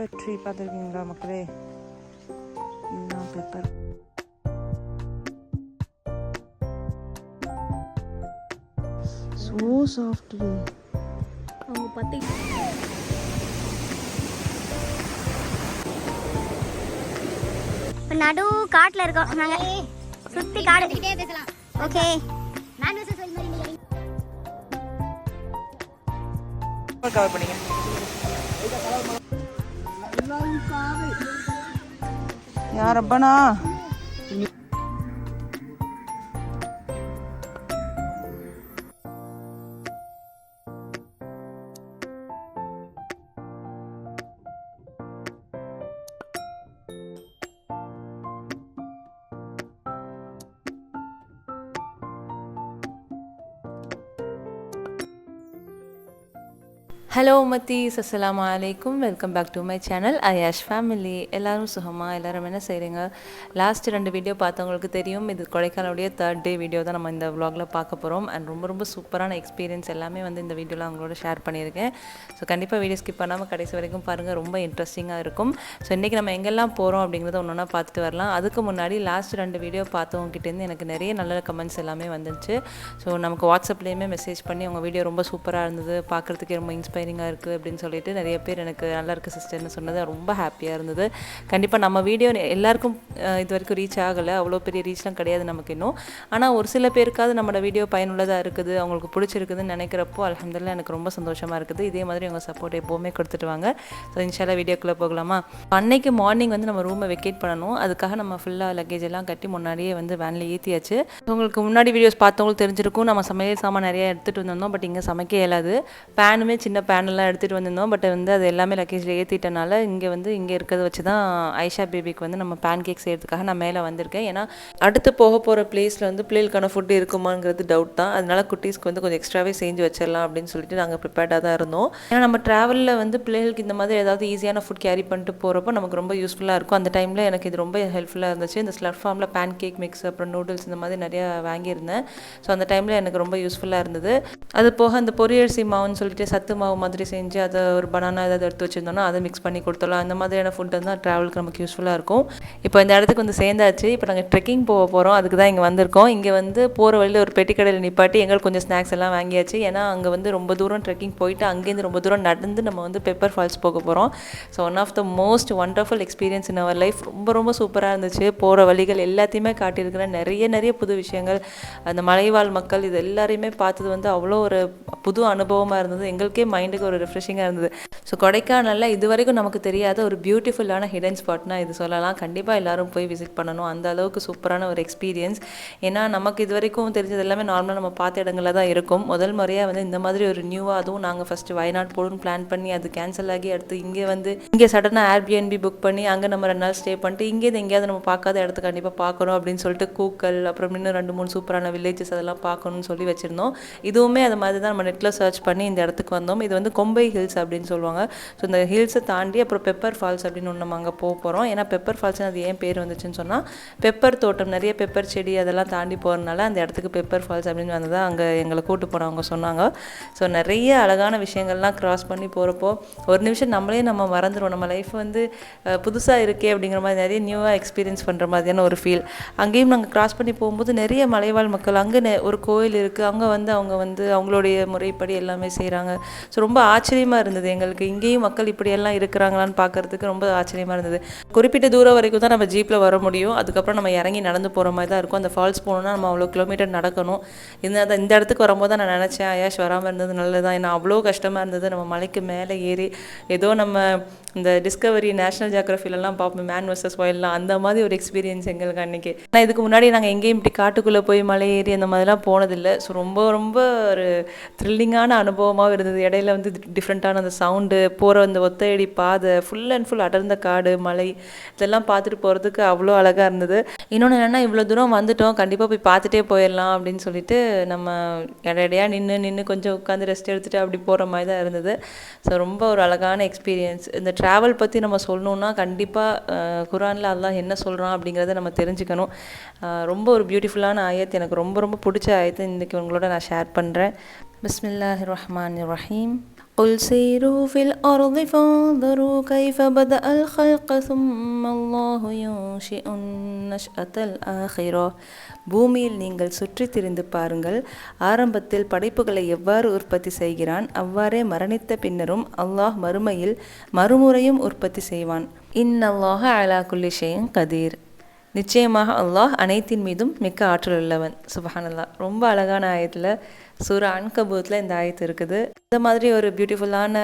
Pepper tree பார்த்துருக்கீங்களா மக்களே? இதுதான் பெப்பர் ஸோ சாஃப்ட் அவங்க பத்தி. இப்போ நடு காட்டில் இருக்கோம். நாங்கள் சுற்றி காடு. பேசலாம். ஓகே. நான் கவர் பண்ணீங்க. या रब्बना ஹலோ மத்தீஸ் அஸ்லாம் அலைக்கும் welcome back to my channel Ayash family எல்லாரும் சுகமாக எல்லோரும் என்ன செய்கிறீங்க லாஸ்ட் ரெண்டு வீடியோ பார்த்தவங்களுக்கு தெரியும். இது கொடைக்கானலுடைய தேர்ட் டே வீடியோ தான் நம்ம இந்த vlogல பார்க்க போகிறோம் அண்ட் ரொம்ப ரொம்ப சூப்பரான எக்ஸ்பீரியன்ஸ் எல்லாமே வந்து இந்த வீடியோவில் அவங்களோட ஷேர் பண்ணியிருக்கேன். ஸோ கண்டிப்பாக வீடியோ ஸ்கிப் பண்ணாமல் கடைசி வரைக்கும் பாருங்கள் ரொம்ப இன்ட்ரெஸ்டிங்காக இருக்கும். ஸோ இன்றைக்கி நம்ம எங்கெல்லாம் போகிறோம் அப்படிங்கிறத ஒன்று ஒன்றா பார்த்துட்டு வரலாம். அதுக்கு முன்னாடி லாஸ்ட் ரெண்டு வீடியோ பார்த்தவங்க கிட்டேருந்து எனக்கு நிறைய நல்ல கமெண்ட்ஸ் எல்லாமே வந்துச்சு ஸோ நமக்கு வாட்ஸ்அப்லேயுமே மெசேஜ் பண்ணி உங்கள் வீடியோ ரொம்ப சூப்பராக இருந்தது. பார்க்குறதுக்கே ரொம்ப இன்ஸ்பைரிங்காக இருக்குது அப்படின்னு சொல்லிட்டு நிறைய பேர் எனக்கு நல்லா இருக்குது சிஸ்டர்னு சொன்னது ரொம்ப ஹாப்பியாக இருந்தது. கண்டிப்பாக நம்ம வீடியோ எல்லாருக்கும் இது வரைக்கும் ரீச் ஆகலை. அவ்வளோ பெரிய ரீச்லாம் கிடையாது நமக்கு இன்னும். ஆனால் ஒரு சில பேருக்காவது நம்மளோட வீடியோ பயனுள்ளதாக இருக்குது அவங்களுக்கு பிடிச்சிருக்குதுன்னு நினைக்கிறப்போ அல்ஹம்துலில்லாஹ் எனக்கு ரொம்ப சந்தோஷமாக இருக்குது. இதே மாதிரி உங்கள் சப்போர்ட் எப்போவுமே கொடுத்துட்டு வாங்க. ஸோ இன்ஷால்லா வீடியோக்குள்ளே போகலாமா? அன்னைக்கு மார்னிங் வந்து நம்ம ரூமை வெக்கேட் பண்ணணும். அதுக்காக நம்ம ஃபுல்லாக லக்கேஜ் எல்லாம் கட்டி முன்னாடியே வந்து வேனில் ஏற்றியாச்சு உங்களுக்கு முன்னாடி வீடியோஸ் பார்த்தவங்களுக்கு தெரிஞ்சிருக்கும். நம்ம சமையல் சாமான் நிறைய எடுத்துகிட்டு வந்திருந்தோம். பட் இங்கே சமைக்க இயலாது. பேனுமே சின்ன பேனெல்லாம் எடுத்துகிட்டு வந்திருந்தோம். பட் வந்து அது எல்லாமே லக்கேஜில் ஏற்றிட்டனால இங்கே வந்து இங்கே இருக்கிறத வச்சு தான் ஐஷா பேபிக்கு வந்து நம்ம பேன் கேக் செய்கிறதுக்காக நான் மேலே வந்திருக்கேன். ஏன்னா அடுத்து போக போகிற பிளேஸில் வந்து பிள்ளைகளுக்கான ஃபுட்டு இருக்குமாங்கிறது டவுட் தான். அதனால குட்டீஸ்க்கு வந்து கொஞ்சம் எக்ஸ்ட்ராவே செஞ்சு வச்சிடலாம் அப்படின்னு சொல்லிட்டு நாங்கள் ப்ரிப்பேர்டாக தான் இருந்தோம். ஏன்னா நம்ம ட்ராவலில் வந்து பிள்ளைகளுக்கு இந்த மாதிரி ஏதாவது ஈஸியான ஃபுட் கேரி பண்ணிட்டு போகிறப்போ நமக்கு ரொம்ப யூஸ்ஃபுல்லாக இருக்கும். அந்த டைமில் எனக்கு இது ரொம்ப ஹெல்ப்ஃபுல்லாக இருந்துச்சு. இந்த ஸ்லட் ஃபார்மில் பேன் கேக் மிக்ஸ் அப்புறம் நூடுல்ஸ் இந்த மாதிரி நிறையா வாங்கியிருந்தேன். ஸோ அந்த டைமில் எனக்கு ரொம்ப யூஸ்ஃபுல்லாக இருந்தது. அது போக அந்த பொரியரிசி மாவுன்னு சொல்லிட்டு சத்து மாவு மாதிரி செஞ்சு அதை ஒரு பனானா ஏதாவது எடுத்து வச்சுருந்தோம்னா அதை மிக்ஸ் பண்ணி கொடுத்துடலாம். அந்த மாதிரியான ஃபுட் தான் ட்ராவலுக்கு நமக்கு யூஸ்ஃபுல்லாக இருக்கும். இப்போ இந்த இடத்துக்கு வந்து சேர்ந்தாச்சு. இப்போ நாங்கள் ட்ரெக்கிங் போக போகிறோம் அதுக்கு தான் இங்கே வந்திருக்கோம். இங்கே வந்து போகிற வழியில் ஒரு பெட்டி கடையில் நிப்பாட்டி எங்களுக்கு கொஞ்சம் ஸ்நாக்ஸ் எல்லாம் வாங்கியாச்சு. ஏன்னா அங்கே வந்து ரொம்ப தூரம் ட்ரெக்கிங் போயிட்டு அங்கேருந்து ரொம்ப தூரம் நடந்து நம்ம வந்து பெப்பர் ஃபால்ஸ் போக போகிறோம் so one of the most wonderful experience in our life ரொம்ப ரொம்ப சூப்பராக இருந்துச்சு. போகிற வழிகள் எல்லாத்தையுமே காட்டியிருக்கிற நிறைய நிறைய புது விஷயங்கள். அந்த மலைவாழ் மக்கள் இது எல்லாரையுமே பார்த்தது வந்து அவ்வளோ ஒரு புது அனுபவமாக இருந்தது. எங்களுக்கே மைண்ட் மைண்டுக்கு ஒரு ரெஃப்ரெஷிங்காக இருந்தது. ஸோ கொடைக்கானலில் இது வரைக்கும் நமக்கு தெரியாத ஒரு பியூட்டிஃபுல்லான ஹிடன் ஸ்பாட்னா இது சொல்லலாம். கண்டிப்பாக எல்லாரும் போய் விசிட் பண்ணணும். அந்த அளவுக்கு சூப்பரான ஒரு எக்ஸ்பீரியன்ஸ் ஏன்னா நமக்கு இது வரைக்கும் தெரிஞ்சது எல்லாமே நார்மலாக நம்ம பார்த்த இடங்களில் தான் இருக்கும். முதல் முறையாக வந்து இந்த மாதிரி ஒரு நியூவாக அதுவும் நாங்கள் ஃபஸ்ட்டு வயநாடு போகணும்னு பிளான் பண்ணி அது கேன்சல் ஆகி அடுத்து இங்கே வந்து இங்கே சடனாக ஏர்பிஎன்பி புக் பண்ணி அங்கே நம்ம ரெண்டு நாள் ஸ்டே பண்ணிட்டு இங்கேருந்து எங்கேயாவது நம்ம பார்க்காத இடத்த கண்டிப்பாக பார்க்கணும் அப்படின்னு சொல்லிட்டு கூக்கல் அப்புறம் இன்னும் ரெண்டு மூணு சூப்பரான வில்லேஜஸ் அதெல்லாம் பார்க்கணும்னு சொல்லி வச்சுருந்தோம். இதுவுமே அது மாதிரி தான் நம்ம நெட்டில் சர்ச் பண்ணி இந்த இடத்துக்கு வந்தோம். இது வந்து கொம்பை ஹில்ஸ் அப்படின்னு சொல்லுவாங்க. ஸோ இந்த ஹில்ஸை தாண்டி அப்புறம் பெப்பர் ஃபால்ஸ் அப்படின்னு ஒன்று நம்ம அங்கே போக போகிறோம் ஏன்னா பெப்பர் ஃபால்ஸ்னு அது ஏன் பேர் வந்துச்சுன்னு சொன்னால் பெப்பர் தோட்டம் நிறைய பெப்பர் செடி அதெல்லாம் தாண்டி போகிறனால அந்த இடத்துக்கு பெப்பர் ஃபால்ஸ் அப்படின்னு வந்து தான் அங்கே எங்களை கூட்டு போனவங்க சொன்னாங்க. ஸோ நிறைய அழகான விஷயங்கள்லாம் கிராஸ் பண்ணி போகிறப்போ ஒரு நிமிஷம் நம்மளே நம்ம மறந்துடுவோம் நம்ம லைஃப் வந்து புதுசாக இருக்கே அப்படிங்கிற மாதிரி நிறைய நியூவாக எக்ஸ்பீரியன்ஸ் பண்ணுற மாதிரியான ஒரு ஃபீல் அங்கேயும் நாங்கள் கிராஸ் பண்ணி போகும்போது நிறைய மலைவாழ் மக்கள் அங்கே ஒரு கோயில் இருக்குது அங்கே வந்து அவங்க வந்து அவங்களுடைய முறைப்படி எல்லாமே செய்கிறாங்க ஸோ ரொம்ப ஆச்சரியமாக இருந்தது எங்களுக்கு. இங்கேயும் மக்கள் இப்படியெல்லாம் இருக்கிறாங்களான்னு பார்க்கறதுக்கு ரொம்ப ஆச்சரியமாக இருந்தது. குறிப்பிட்ட தூரம் வரைக்கும் தான் நம்ம ஜீப்பில் வர முடியும். அதுக்கப்புறம் நம்ம இறங்கி நடந்து போகிற மாதிரி தான் இருக்கும். அந்த ஃபால்ஸ் போகணுன்னா நம்ம அவ்வளோ கிலோமீட்டர் நடக்கணும். இந்த இந்த இடத்துக்கு வரும்போது தான் நான் நினச்சேன் ஐயாஷ் வராமல் இருந்தது நல்லதான் ஏன்னா அவ்வளோ கஷ்டமாக இருந்தது. நம்ம மலைக்கு மேலே ஏறி ஏதோ நம்ம இந்த டிஸ்கவரி நேஷனல் ஜியாகிரஃபிலலாம் பார்ப்போம் மேன் வர்சஸ் ஒயில்லாம் அந்த மாதிரி ஒரு எக்ஸ்பீரியன்ஸ் எங்களுக்கு அன்றைக்கி ஆனால் இதுக்கு முன்னாடி நாங்கள் எங்கேயும் இப்படி காட்டுக்குள்ளே போய் மலை ஏறி அந்த மாதிரிலாம் போனதில்லை. ஸோ ரொம்ப ரொம்ப ஒரு த்ரில்லிங்கான அனுபவமாக இருந்தது. இடையில வந்து டிஃப்ரெண்ட்டான அந்த சவுண்டு போகிற அந்த ஒத்தையடி பாதை ஃபுல் அண்ட் ஃபுல் அடர்ந்த காடு மலை இதெல்லாம் பார்த்துட்டு போகிறதுக்கு அவ்வளோ அழகாக இருந்தது. இன்னொன்று என்னென்னா இவ்வளோ தூரம் வந்துட்டோம். கண்டிப்பாக போய் பார்த்துட்டே போயிடலாம் அப்படின்னு சொல்லிட்டு நம்ம இடையிடையாக நின்று நின்று கொஞ்சம் உட்காந்து ரெஸ்ட் எடுத்துகிட்டு அப்படி போகிற மாதிரி தான் இருந்தது. ஸோ ரொம்ப ஒரு அழகான எக்ஸ்பீரியன்ஸ் இந்த ட்ராவல் பற்றி நம்ம சொல்லணுன்னா கண்டிப்பாக குரானில் அல்லாஹ் என்ன சொல்கிறான் அப்படிங்கிறத நம்ம தெரிஞ்சுக்கணும். ரொம்ப ஒரு பியூட்டிஃபுல்லான ஆயத்து எனக்கு ரொம்ப ரொம்ப பிடிச்ச ஆயத்தை இன்றைக்கி உங்களோட நான் ஷேர் பண்ணுறேன் பிஸ்மில்லாஹி ரஹ்மான் ரஹீம். قل سيروا في الأرض فانظروا كيف بدأ الخلق ثم الله ينشئ النشأة الآخرة பூமியில் நீங்கள் சுற்றி திரிந்து பாருங்கள் ஆரம்பத்தில் படைப்புகளை எவ்வாறு உற்பத்தி செய்கிறான் அவ்வாறே மரணித்த பின்னரும் அல்லாஹ் மறுமையில் மறுமுறையும் உற்பத்தி செய்வான் இன்னல்லாஹ அலா குல்லி ஷைன் கதீர் நிச்சயமாக அல்லாஹ் அனைத்தின் மீதும் மிக்க ஆற்றல் உள்ளவன் சுபஹானல்லாஹ் ரொம்ப அழகான ஆயத்தில் சூரா அன்கபூத்தில் இந்த ஆயத்து இருக்குது. இந்த மாதிரி ஒரு பியூட்டிஃபுல்லான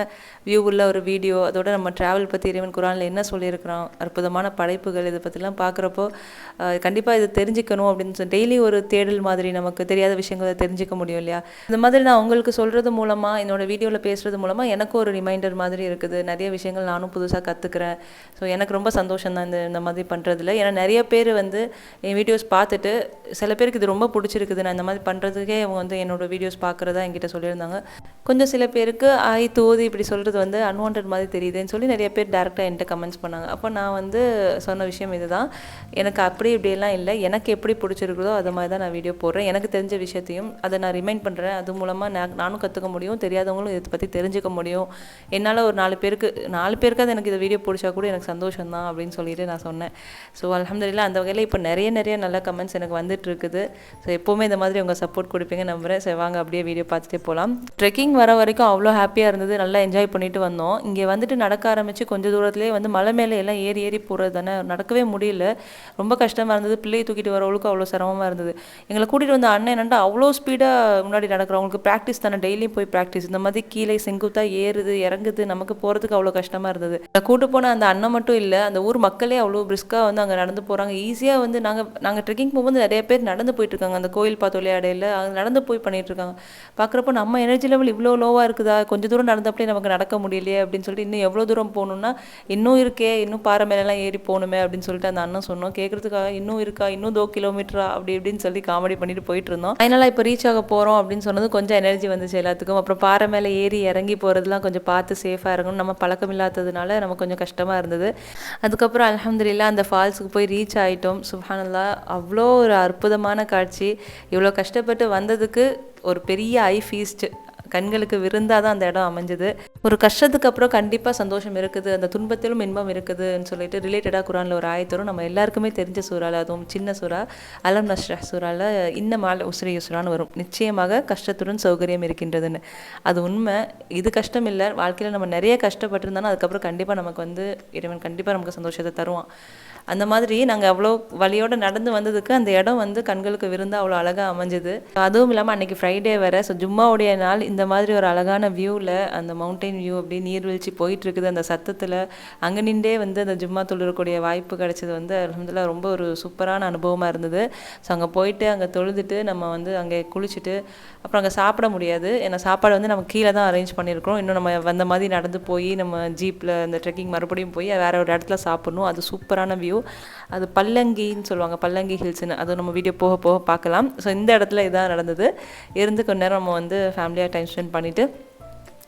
வியூ உள்ள ஒரு வீடியோ அதோட நம்ம ட்ராவல் பற்றி இறைவன் குரானில் என்ன சொல்லியிருக்கிறோம் அற்புதமான படைப்புகள் இதை பற்றிலாம் பார்க்குறப்போ கண்டிப்பாக இது தெரிஞ்சுக்கணும் அப்படின்னு சொல்லி டெய்லி ஒரு தேடல் மாதிரி நமக்கு தெரியாத விஷயங்களை தெரிஞ்சுக்க முடியும் இல்லையா? இந்த மாதிரி நான் உங்களுக்கு சொல்கிறது மூலமாக என்னோடய வீடியோவில் பேசுகிறது மூலமாக எனக்கும் ஒரு ரிமைண்டர் மாதிரி இருக்குது. நிறைய விஷயங்கள் நானும் புதுசாக கற்றுக்கிறேன் ஸோ எனக்கு ரொம்ப சந்தோஷம் தான் இந்த இந்த மாதிரி பண்ணுறதுல ஏன்னா நிறைய பேர் வந்து என் வீடியோஸ் பார்த்துட்டு சில பேருக்கு இது ரொம்ப பிடிச்சிருக்குது. நான் இந்த மாதிரி பண்ணுறதுக்கே அவங்க வந்து என்னோட வீடியோஸ் பார்க்குறதா என்கிட்ட சொல்லியிருந்தாங்க. கொஞ்சம் சில பேருக்கு ஆய் தோதி இப்படி சொல்கிறது வந்து அன்வான்ட் மாதிரி தெரியுதுன்னு சொல்லி நிறைய பேர் டேரெக்டாக என்கிட்ட கமெண்ட்ஸ் பண்ணாங்க. அப்போ நான் வந்து சொன்ன விஷயம் இதுதான். எனக்கு அப்படி இப்படியெல்லாம் இல்லை. எனக்கு எப்படி பிடிச்சிருக்குதோ அது மாதிரி தான் நான் வீடியோ போடுறேன். எனக்கு தெரிஞ்ச விஷயத்தையும் அதை நான் ரிமைண்ட் பண்ணுறேன் அது மூலமாக நான் நானும் கற்றுக்க முடியும். தெரியாதவங்களும் இதை பற்றி தெரிஞ்சுக்க முடியும். என்னால் ஒரு நாலு பேருக்கு நாலு பேருக்காவது எனக்கு இந்த வீடியோ பிடிச்சா கூட எனக்கு சந்தோஷம் தான் அப்படின்னு சொல்லிட்டு நான் சொன்னேன். ஸோ அலமதுல்லா அந்த வகையில் இப்போ நிறைய நிறைய நல்ல கமெண்ட்ஸ் எனக்கு வந்துட்டு இருக்குது. ஸோ எப்போவுமே இந்த மாதிரி உங்கள் சப்போர்ட் கொடுப்பீங்க நம்புறேன். சரி வாங்க அப்படியே வீடியோ பார்த்துட்டே போகலாம் ட்ரெக்கிங் வர வரைக்கும் அவ்வளோ ஹாப்பியாக இருந்தது. நல்லா என்ஜாய் பண்ணிட்டு வந்தோம். இங்கே வந்துட்டு நடக்க ஆரம்பித்து கொஞ்சம் தூரத்துலேயே வந்து மலை மேலே எல்லாம் ஏறி ஏறி போகிறது தானே. நடக்கவே முடியல. ரொம்ப கஷ்டமாக இருந்தது. பிள்ளையை தூக்கிட்டு வரவளுக்கும் அவ்வளோ சிரமமாக இருந்தது. எங்களை கூட்டிகிட்டு வந்த அண்ணன் என்னண்டா அவ்வளோ ஸ்பீடாக முன்னாடி நடக்கிறவங்களுக்கு ப்ராக்டிஸ் தானே. டெய்லியும் போய் ப்ராக்டிஸ் இந்த மாதிரி கீழே செங்குத்தாக ஏறுது இறங்குது. நமக்கு போகிறதுக்கு அவ்வளோ கஷ்டமாக இருந்தது. கூட்டு போன அந்த அண்ணன் மட்டும் இல்லை அந்த ஊர் மக்களே அவ்வளோ பிரிஸ்காக வந்து அங்கே நடந்து போகிறாங்க ஈஸியாக வந்து நாங்கள் நாங்கள் ட்ரெக்கிங் போகும்போது நிறைய பேர் நடந்து போயிட்டு இருக்காங்க. அந்த கோயில் பார்த்தோலையே விளையாடையில் அங்கே நடந்து போய் பண்ணிட்டு இருக்காங்க. பார்க்குறப்போ நம்ம எனர்ஜி லெவல் இவ்வளோ லோவாக இருக்குதா? கொஞ்சம் தூரம் நடந்தப்படி நமக்கு நடக்க முடியலையே அப்படின்னு சொல்லிட்டு இன்னும் எவ்வளோ தூரம் போகணுன்னா இன்னும் இருக்கே இன்னும் பாறை மேலெலாம் ஏறி போகணுமே அப்படின்னு சொல்லிட்டு அந்த அண்ணன் சொன்னோம் கேட்குறதுக்காக இன்னும் இருக்கா? இன்னும் தோ கிலோமீட்டரா அப்படி இப்படின்னு சொல்லி காமெடி பண்ணிட்டு போயிட்டு இருந்தோம். அதனால இப்போ ரீச் ஆக போகிறோம் அப்படின்னு சொன்னது கொஞ்சம் எனர்ஜி வந்துச்சு எல்லாத்துக்கும். அப்புறம் பாறை மேலே ஏறி இறங்கி போகிறதுலாம் கொஞ்சம் பார்த்து சேஃபாக இறங்கணும் நம்ம பழக்கம் இல்லாததுனால நமக்கு கொஞ்சம் கஷ்டமாக இருந்தது. அதுக்கப்புறம் அலமதுல்லா அந்த ஃபால்ஸுக்கு போய் ரீச் ஆகிட்டோம் சுஹானல்லா அவ்வளோ ஒரு அற்புதமான காட்சி. இவ்வளோ கஷ்டப்பட்டு வந்ததுக்கு ஒரு பெரிய ஐ ஃபீஸ்ட் கண்களுக்கு விருந்தாக தான் அந்த இடம் அமைஞ்சது. ஒரு கஷ்டத்துக்கு அப்புறம் கண்டிப்பாக சந்தோஷம் இருக்குது அந்த துன்பத்திலும் இன்பம் இருக்குதுன்னு சொல்லிட்டு ரிலேட்டடாக குரானில் ஒரு ஆயத்தரும் நம்ம எல்லாருக்குமே தெரிஞ்ச சூறால் அதுவும் சின்ன சூறா அலம் நஷ்ரா சூறால இன்ன மால உசுரி யுஸ்ரான்னு வரும். நிச்சயமாக கஷ்டத்துடன் சௌகரியம் இருக்கின்றதுன்னு. அது உண்மை. இது கஷ்டம் இல்லை. வாழ்க்கையில் நம்ம நிறைய கஷ்டப்பட்டிருந்தாலும் அதுக்கப்புறம் கண்டிப்பாக நமக்கு வந்து இறைவன் கண்டிப்பாக நமக்கு சந்தோஷத்தை தருவான். அந்த மாதிரி நாங்கள் அவ்வளோ வழியோடு நடந்து வந்ததுக்கு அந்த இடம் வந்து கண்களுக்கு விருந்து அவ்வளோ அழகாக அமைஞ்சது. அதுவும் இல்லாமல் அன்றைக்கி ஃப்ரைடே வேறு ஸோ ஜும்மாவுடைய நாள் இந்த மாதிரி ஒரு அழகான வியூவில் அந்த மவுண்டைன் வியூ அப்படி நீர்வீழ்ச்சி போயிட்டு இருக்குது அந்த சத்தத்தில் அங்கே நின்றே வந்து அந்த ஜும்மா தொழுறக்கூடிய வாய்ப்பு கிடைச்சது வந்து அலமதுல்லா ரொம்ப ஒரு சூப்பரான அனுபவமாக இருந்தது. ஸோ அங்கே போயிட்டு அங்கே தொழுதுட்டு நம்ம வந்து அங்கே குளிச்சுட்டு அப்புறம் அங்கே சாப்பிட முடியாது. ஏன்னா சாப்பாடு வந்து நம்ம கீழே தான் அரேஞ்ச் பண்ணியிருக்கிறோம். இன்னும் நம்ம வந்த மாதிரி நடந்து போய் நம்ம ஜீப்பில் அந்த ட்ரெக்கிங் மறுபடியும் போய் வேறு ஒரு இடத்துல சாப்பிட்ணும். அது சூப்பரான வியூ அது பல்லங்கின்னு சொல்லுவாங்க பல்லங்கி ஹில்ஸ்னு அது நம்ம வீடியோ போக போக பார்க்கலாம். ஸோ இந்த இடத்துல இதான் நடந்தது. இருந்து கொஞ்ச நேரம் நம்ம வந்து ஃபேமிலியாக டைம் ஸ்பெண்ட் பண்ணிவிட்டு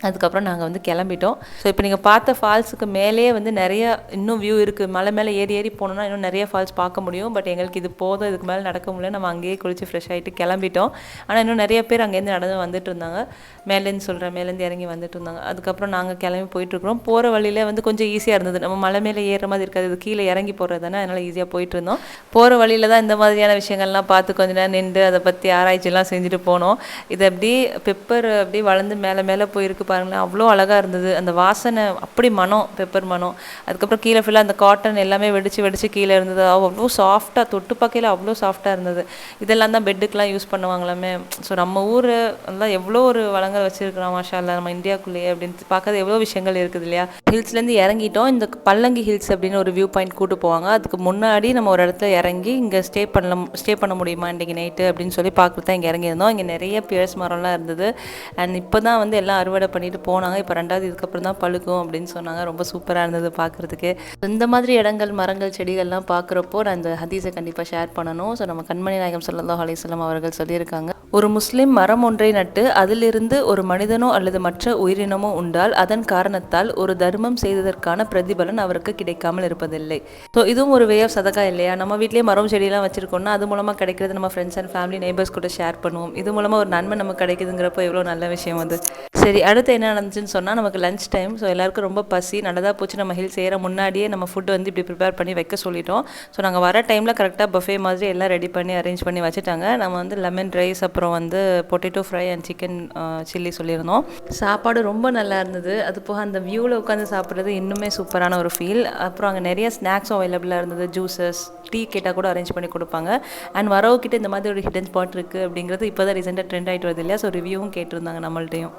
அதுக்கப்புறம் நாங்கள் வந்து கிளம்பிட்டோம். ஸோ இப்போ நீங்கள் பார்த்த ஃபால்ஸுக்கு மேலேயே வந்து நிறைய இன்னும் வியூ இருக்குது மலை மேலே ஏறி ஏறி போனோம்னா இன்னும் நிறைய ஃபால்ஸ் பார்க்க முடியும். பட் எங்களுக்கு இது போதும் இதுக்கு மேலே நடக்க முடியல. நம்ம அங்கேயே குளிச்சு ஃப்ரெஷ் ஆகிட்டு கிளம்பிட்டோம். ஆனால் இன்னும் நிறைய பேர் அங்கேருந்து நடந்து வந்துட்டு இருந்தாங்க. மேலேருந்து சொல்கிறேன் மேலேருந்து இறங்கி வந்துட்டு இருந்தாங்க. அதுக்கப்புறம் நாங்கள் கிளம்பி போயிட்டுருக்குறோம் போகிற வழியிலே வந்து கொஞ்சம் ஈஸியாக இருந்தது. நம்ம மலை மேலே ஏறுற மாதிரி இருக்காது. இது கீழே இறங்கி போகிறது தானே. அதனால் ஈஸியாக போயிட்டு இருந்தோம். போகிற வழியில தான் இந்த மாதிரியான விஷயங்கள்லாம் பார்த்து கொஞ்ச நேரம் நின்று அதை பற்றி ஆராய்ச்சிலாம் செஞ்சுட்டு போனோம். இது அப்படி பெப்பர் அப்படி வளர்ந்து மேலே மேலே போயிருக்கு. பாருங்களேன் அவ்வளோ அழகாக இருந்தது. அந்த வாசனை அப்படி மனம் பெப்பர் மனம். அதுக்கப்புறம் கீழே ஃபுல்லாக அந்த காட்டன் எல்லாமே வெடிச்சு வெடிச்சு கீழே இருந்தது. அவ்வளோ சாஃப்டாக தொட்டு பார்க்கையில் அவ்வளோ சாஃப்டாக இருந்தது. இதெல்லாம் தான் பெட்டுக்கெலாம் யூஸ் பண்ணுவாங்களாமே. ஸோ நம்ம ஊர் எல்லாம் எவ்வளோ ஒரு வளங்கள் வச்சுருக்கிறோம் மாஷா நம்ம இந்தியாக்குள்ளேயே அப்படின்னு பார்க்கறது எவ்வளோ விஷயங்கள் இருக்குது இல்லையா? ஹில்ஸ்லேருந்து இறங்கிட்டோம். இந்த பல்லங்கி ஹில்ஸ் அப்படின்னு ஒரு வியூ பாயிண்ட் கூட்டு போவாங்க. அதுக்கு முன்னாடி நம்ம ஒரு இடத்துல இறங்கி இங்கே ஸ்டே பண்ணலாம் ஸ்டே பண்ண முடியுமா இன்றைக்கி நைட்டு அப்படின்னு சொல்லி பார்க்குறது தான் இங்கே இறங்கியிருந்தோம். இங்கே நிறைய பியர்ஸ் மரம்லாம் இருந்தது. அண்ட் இப்போ தான் வந்து எல்லாம் அறுவடை பண்ணிட்டு போனாங்க. இப்போ ரெண்டாவது இதுக்கப்புறம் தான் பழுக்கும் அப்படின்னு சொன்னாங்க. ரொம்ப சூப்பராக இருந்தது பார்க்குறதுக்கு இந்த மாதிரி இடங்கள் மரங்கள் செடிகள்லாம் பார்க்குறப்போ நான் இந்த ஹதீஸை கண்டிப்பாக ஷேர் பண்ணணும். ஸோ நம்ம கண்மணி நாயகம் ஸல்லல்லாஹு அலைஹி அவர்கள் சொல்லியிருக்காங்க. ஒரு முஸ்லீம் மரம் ஒன்றை நட்டு அதிலிருந்து ஒரு மனிதனோ அல்லது மற்ற உயிரினமோ உண்டால் அதன் காரணத்தால் ஒரு தர்மம் செய்ததற்கான பிரதிபலன் அவருக்கு கிடைக்காமல் இருப்பதில்லை. ஸோ இதுவும் ஒரு வே ஆஃப் சதக்கா இல்லையா? நம்ம வீட்லேயே மரம் செடியெல்லாம் வச்சிருக்கோம்னா அது மூலமாக கிடைக்கிறது நம்ம ஃப்ரெண்ட்ஸ் அண்ட் ஃபேமிலி நெய்பர்ஸ் கூட ஷேர் பண்ணுவோம். இது மூலமாக ஒரு நன்மை நமக்கு கிடைக்குதுங்கிறப்போ எவ்வளோ நல்ல விஷயம் அது. சரி அடுத்து அடுத்து என்ன நடந்துச்சுன்னு சொன்னால் நமக்கு லஞ்ச் டைம் ஸோ எல்லாருக்கும் ரொம்ப பசி. நல்லதாக போச்சு. நம்ம ஹில்ஸ் ஏற முன்னாடியே நம்ம ஃபுட் வந்து இப்படி ப்ரிப்பேர் பண்ணி வைக்க சொல்லிட்டோம். ஸோ நாங்கள் வர டைமில் கரெக்டாக பஃபே மாதிரி எல்லாம் ரெடி பண்ணி அரேஞ்ச் பண்ணி வச்சுட்டாங்க. நம்ம வந்து லெமன் ரைஸ் அப்புறம் வந்து potato fry and chicken chilli சொல்லியிருந்தோம். சாப்பாடு ரொம்ப நல்லா இருந்தது. அது போக அந்த வியூவில் உட்காந்து சாப்பிட்றது இன்னுமே சூப்பரான ஒரு ஃபீல் அப்புறம் அங்கே நிறைய ஸ்நாக்ஸும் அவைலபிளாக இருந்தது. ஜூஸஸ் டீ கேட்டால் கூட அரேஞ்ச் பண்ணி கொடுப்பாங்க. அண்ட் வரவுக்கிட்ட இந்த மாதிரி ஒரு ஹிடன் ஸ்பாட் இருக்குது அப்படிங்கிறது இப்போ தான் ரீசெண்டாக ட்ரெண்ட் ஆகிட்டு வருது இல்லையா? ஸோ ரிவ்யூவும் கேட்டிருந்தாங்க நம்மள்ட்டையும்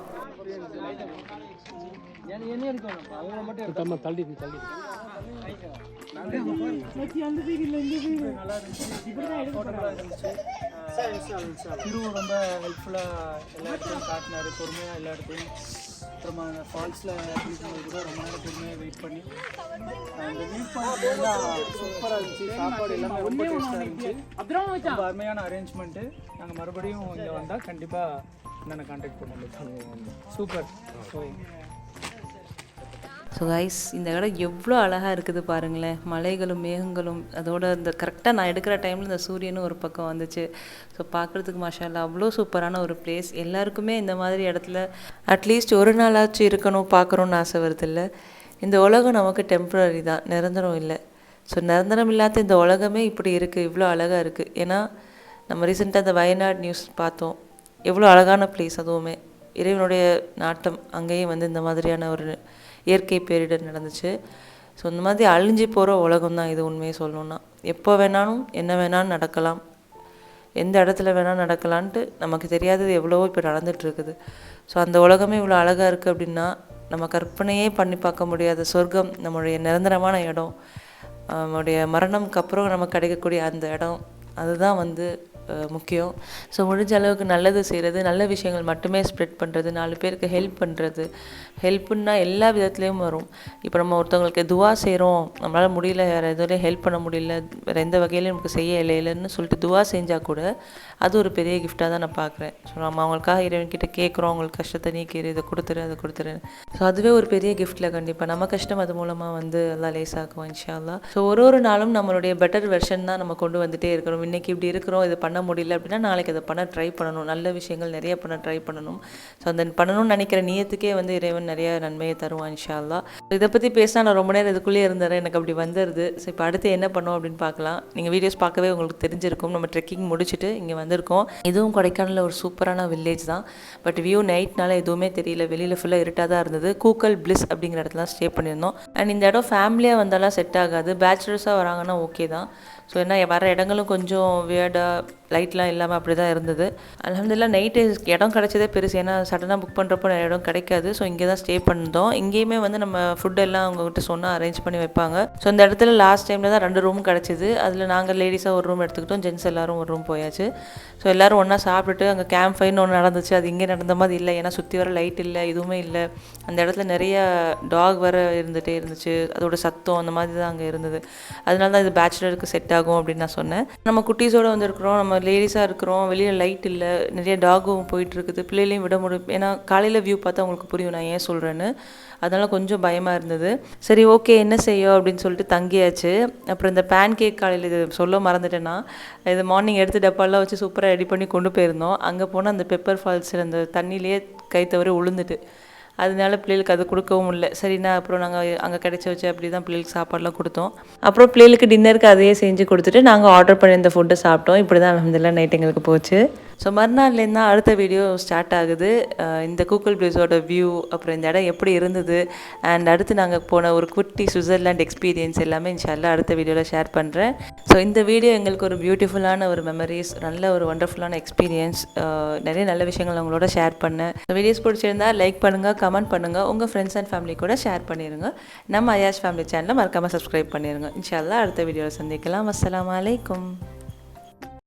திரு ரொம்ப ஹெல்ப்ஃபுல்லாக எல்லா இடத்தையும் காட்டினாரு. பொறுமையாக எல்லா இடத்தையும். அப்புறமா அந்த ஃபால்ஸில் குளிக்கும்போது கூட ரொம்ப நேரம் பொறுமையாக வெயிட் பண்ணி. அந்த வியூ பாயிண்ட் சூப்பராக இருந்துச்சு. சாப்பாடு எல்லாமே ரொம்ப டேஸ்ட்டாக இருந்துச்சு. ரொம்ப அருமையான அரேஞ்ச்மெண்ட்டு நாங்கள் மறுபடியும் இங்கே வந்தால் கண்டிப்பாக என்னென்ன கான்டாக்ட் பண்ணுவோம் சூப்பர் ஸோ ஸோ கைஸ் இந்த இடம் எவ்வளோ அழகாக இருக்குது பாருங்களேன். மலைகளும் மேகங்களும். அதோட இந்த கரெக்டாக நான் எடுக்கிற டைமில் இந்த சூரியனும் ஒரு பக்கம் வந்துச்சு. ஸோ பார்க்குறதுக்கு மாஷாலா அவ்வளோ சூப்பரான ஒரு பிளேஸ் எல்லாருக்குமே இந்த மாதிரி இடத்துல அட்லீஸ்ட் ஒரு நாளாச்சும் இருக்கணும் பார்க்குறோன்னு ஆசை வருதில்ல இந்த உலகம் நமக்கு டெம்ப்ரரி தான் நிரந்தரம் இல்லை. ஸோ நிரந்தரம் இல்லாத இந்த உலகமே இப்படி இருக்குது இவ்வளோ அழகாக இருக்குது ஏன்னா நம்ம ரீசெண்டாக இந்த வயநாடு நியூஸ் பார்த்தோம். எவ்வளோ அழகான பிளேஸ் அதுவுமே. இறைவனுடைய நாட்டம் அங்கேயும் வந்து இந்த மாதிரியான ஒரு இயற்கை பேரிடர் நடந்துச்சு. ஸோ இந்த மாதிரி அழிஞ்சு போகிற உலகம் தான் இது உண்மையை சொல்லணும்னா. எப்போ வேணாலும் என்ன வேணாலும் நடக்கலாம். எந்த இடத்துல வேணால் நடக்கலான்ட்டு நமக்கு தெரியாதது எவ்வளவோ இப்போ நடந்துகிட்ருக்குது ஸோ அந்த உலகமே இவ்வளோ அழகாக இருக்குது அப்படின்னா நம்ம கற்பனையே பண்ணி பார்க்க முடியாத சொர்க்கம் நம்மளுடைய நிரந்தரமான இடம் நம்மளுடைய மரணம்க்கு அப்புறம் நமக்கு கிடைக்கக்கூடிய அந்த இடம் அதுதான் வந்து முக்கியம். ஸோ முடிஞ்ச அளவுக்கு நல்லது செய்கிறது நல்ல விஷயங்கள் மட்டுமே ஸ்ப்ரெட் பண்ணுறது நாலு பேருக்கு ஹெல்ப் பண்ணுறது ஹெல்ப்புன்னா எல்லா விதத்துலேயும் வரும். இப்போ நம்ம ஒருத்தவங்களுக்கு துவா செய்கிறோம் நம்மளால் முடியல வேறு எதுவும் ஹெல்ப் பண்ண முடியல வேறு எந்த வகையிலும் நமக்கு செய்ய இல்லைன்னு சொல்லிட்டு துவா செஞ்சால் கூட அது ஒரு பெரிய கிஃப்டாக தான் நான் பார்க்குறேன். ஸோ நம்ம அவங்களுக்காக இறைவன்கிட்ட கேட்குறோம் அவங்களுக்கு கஷ்டத்தை நீக்கிடு இதை கொடுத்துரு அதை கொடுத்துரு. ஸோ அதுவே ஒரு பெரிய கிஃப்ட்டில் கண்டிப்பாக நம்ம கஷ்டம் அது மூலமாக வந்து எல்லாம் லேசாக்குவோம் இன்ஷா ஸோ ஒரு ஒரு நாளும் நம்மளுடைய பெட்டர் வெர்ஷன் தான் நம்ம கொண்டு வந்துட்டே இருக்கணும். இன்றைக்கி இப்படி இருக்கிறோம் இது பண்ண முடியல அப்படின்னா நாளைக்கு அதை பண்ண ட்ரை பண்ணணும். நல்ல விஷயங்கள் நிறைய பண்ண ட்ரை பண்ணணும். ஸோ அந்த பண்ணணும்னு நினைக்கிற நியத்துக்கே வந்து இறைவன் நிறைய நன்மையை தருவான் இன்ஷா அல்லாஹ் இதை பற்றி பேசினா நான் ரொம்ப நேரம் இதுக்குள்ளேயே இருந்தேன் எனக்கு அப்படி வந்துடுது. ஸோ இப்போ அடுத்து என்ன பண்ணோம் அப்படின்னு பார்க்கலாம். நீங்கள் வீடியோஸ் பார்க்கவே உங்களுக்கு தெரிஞ்சிருக்கும். நம்ம ட்ரெக்கிங் முடிச்சுட்டு இங்கே வந்திருக்கோம். இதுவும் கொடைக்கானலில் ஒரு சூப்பரான வில்லேஜ் தான். பட் வியூ நைட்னால எதுவுமே தெரியல. வெளியில் ஃபுல்லாக இருட்டாக தான் இருந்தது. கூக்கல் பிளிஸ் அப்படிங்கிற இடத்துல ஸ்டே பண்ணியிருந்தோம். அண்ட் இந்த இடம் ஃபேமிலியாக வந்தாலும் செட் ஆகாது. பேச்சுலர்ஸாக வராங்கன்னா ஓகே தான். ஸோ என்ன வர இடங்களும் கொஞ்சம் வியர்டாக லைட்லாம் இல்லாமல் அப்படி தான் இருந்தது அலமதுல்லாம் நைட்டு இடம் கிடச்சதே பெருசு. ஏன்னா சடனாக புக் பண்ணுறப்போ நிறைய இடம் கிடைக்காது. ஸோ இங்கே தான் ஸ்டே பண்ணிருந்தோம் இங்கேயுமே வந்து நம்ம ஃபுட் எல்லாம் அவங்ககிட்ட சொன்னால் அரேஞ்ச் பண்ணி வைப்பாங்க. ஸோ அந்த இடத்துல லாஸ்ட் டைமில் தான் ரெண்டு ரூம் கிடச்சிது. அதில் நாங்கள் லேடிஸாக ஒரு ரூம் எடுத்துக்கிட்டோம். ஜென்ஸ் எல்லாரும் ஒரு ரூம் போயாச்சு. ஸோ எல்லோரும் ஒன்றா சாப்பிட்டுட்டு அங்கே கேம்ப் ஃபைன்னு ஒன்று நடந்துச்சு. அது இங்கே நடந்த மாதிரி இல்லை. ஏன்னா சுற்றி வர லைட் இல்லை எதுவுமே இல்லை. அந்த இடத்துல நிறைய டாக் வர இருந்துகிட்டே இருந்துச்சு. அதோட சத்தம் அந்த மாதிரி தான் அங்கே இருந்தது. அதனால தான் இது பேச்சுலருக்கு செட் ஆகும் அப்படின்னு நான் சொன்னேன். நம்ம குட்டீஸோடு வந்திருக்கிறோம். நம்ம லேடிஸாக இருக்கிறோம் வெளியில் லைட் இல்லை நிறைய டாகும் போயிட்டுருக்குது. பிள்ளைகளையும் விட முடியும். ஏன்னா காலையில் வியூ பார்த்தா உங்களுக்கு புரியும் நான் ஏன் சொல்கிறேன்னு அதனால் கொஞ்சம் பயமாக இருந்தது. சரி ஓகே என்ன செய்யும் அப்படின்னு சொல்லிட்டு தங்கியாச்சு. அப்புறம் இந்த பேன் கேக் காலையில் இது சொல்ல மறந்துட்டேன்னா இது மார்னிங் எடுத்து டப்பாலாம் வச்சு சூப்பராக ரெடி பண்ணி கொண்டு போயிருந்தோம். அங்கே போனால் அந்த பெப்பர் ஃபால்ஸில் அந்த தண்ணியிலேயே கை தவறி உளுந்துட்டு. அதனால பிள்ளைகளுக்கு அது கொடுக்கவும் இல்லை. சரிண்ணா அப்புறம் நாங்கள் அங்கே கிடைச்ச வச்சு அப்படி தான் பிள்ளைகளுக்கு சாப்பாடுலாம் கொடுத்தோம். அப்புறம் பிள்ளைகளுக்கு டின்னருக்கு அதையே செஞ்சு கொடுத்துட்டு நாங்கள் ஆர்டர் பண்ணியிருந்த ஃபுட்டை சாப்பிட்டோம். இப்படி தான் அலமதுல்லாம் நைட் எங்களுக்கு போச்சு. ஸோ மறுநாள்லேருந்து தான் அடுத்த வீடியோ ஸ்டார்ட் ஆகுது. இந்த கூகுள் பிளேஸோட வியூ அப்புறம் இந்த இடம் எப்படி இருந்தது? அண்ட் அடுத்து நாங்கள் போன ஒரு குட்டி சுவிட்சர்லாண்ட் எக்ஸ்பீரியன்ஸ் எல்லாமே இன்ஷால்லாம் அடுத்த வீடியோவில் ஷேர் பண்ணுறேன் ஸோ இந்த வீடியோ எங்களுக்கு ஒரு பியூட்டிஃபுல்லான ஒரு மெமரிஸ் நல்ல ஒரு ஒண்டர்ஃபுல்லான எக்ஸ்பீரியன்ஸ் நிறைய நல்ல விஷயங்கள் உங்களோட ஷேர் பண்ணேன். வீடியோஸ் பிடிச்சிருந்தா லைக் பண்ணுங்கள் கமெண்ட் பண்ணுங்கள் உங்கள் ஃப்ரெண்ட்ஸ் அண்ட் ஃபேமிலி கூட ஷேர் பண்ணிடுங்க நம்ம அயாஷ் ஃபேமிலி சேனலை மறக்காமல் சப்ஸ்கிரைப் பண்ணிடுங்க இன்ஷால்லா அடுத்த வீடியோவில் சந்திக்கலாம். அஸ்லாம் வலைக்கம்